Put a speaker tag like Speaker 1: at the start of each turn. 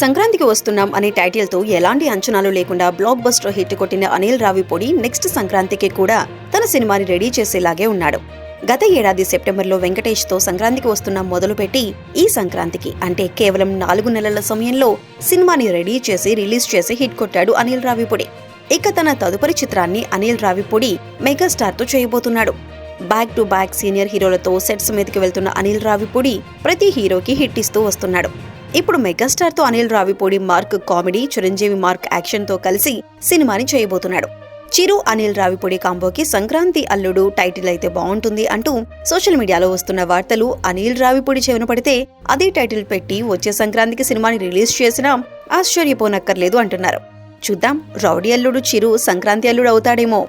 Speaker 1: సంక్రాంతికి వస్తున్నాం అనే టైటిల్తో ఎలాంటి అంచనాలు లేకుండా బ్లాక్ బస్టర్ హిట్ కొట్టిన అనిల్ రావిపూడి నెక్స్ట్ సంక్రాంతికి కూడా తన సినిమాని రెడీ చేసేలాగే ఉన్నాడు. గత ఏడాది సెప్టెంబర్లో వెంకటేష్తో సంక్రాంతికి వస్తున్నాం మొదలుపెట్టి ఈ సంక్రాంతికి అంటే కేవలం నాలుగు నెలల సమయంలో సినిమాని రెడీ చేసి రిలీజ్ చేసి హిట్ కొట్టాడు అనిల్ రావిపూడి. ఇక తన తదుపరి చిత్రాన్ని అనిల్ రావిపూడి మెగాస్టార్తో చేయబోతున్నాడు. బ్యాక్ టు బ్యాక్ సీనియర్ హీరోలతో సెట్స్ మీదకి వెళ్తున్న అనిల్ రావిపూడి ప్రతి హీరోకి హిట్ ఇస్తూ వస్తున్నాడు. ఇప్పుడు మెగాస్టార్తో Anil Ravipudi mark comedy Chiranjeevi mark యాక్షన్తో కలిసి సినిమాని చేయబోతున్నాడు. చిరు అనిల్ రావిపూడి కాంబోకి సంక్రాంతి అల్లుడు టైటిల్ అయితే బాగుంటుంది అంటూ సోషల్ మీడియాలో వస్తున్న వార్తలు అనిల్ రావిపూడి చెవిన పడితే అదే టైటిల్ పెట్టి వచ్చే సంక్రాంతికి సినిమాని రిలీజ్ చేసినా ఆశ్చర్యపోనక్కర్లేదు అంటున్నారు. చూద్దాం రౌడీ అల్లుడు చిరు సంక్రాంతి అల్లుడు అవుతాడేమో.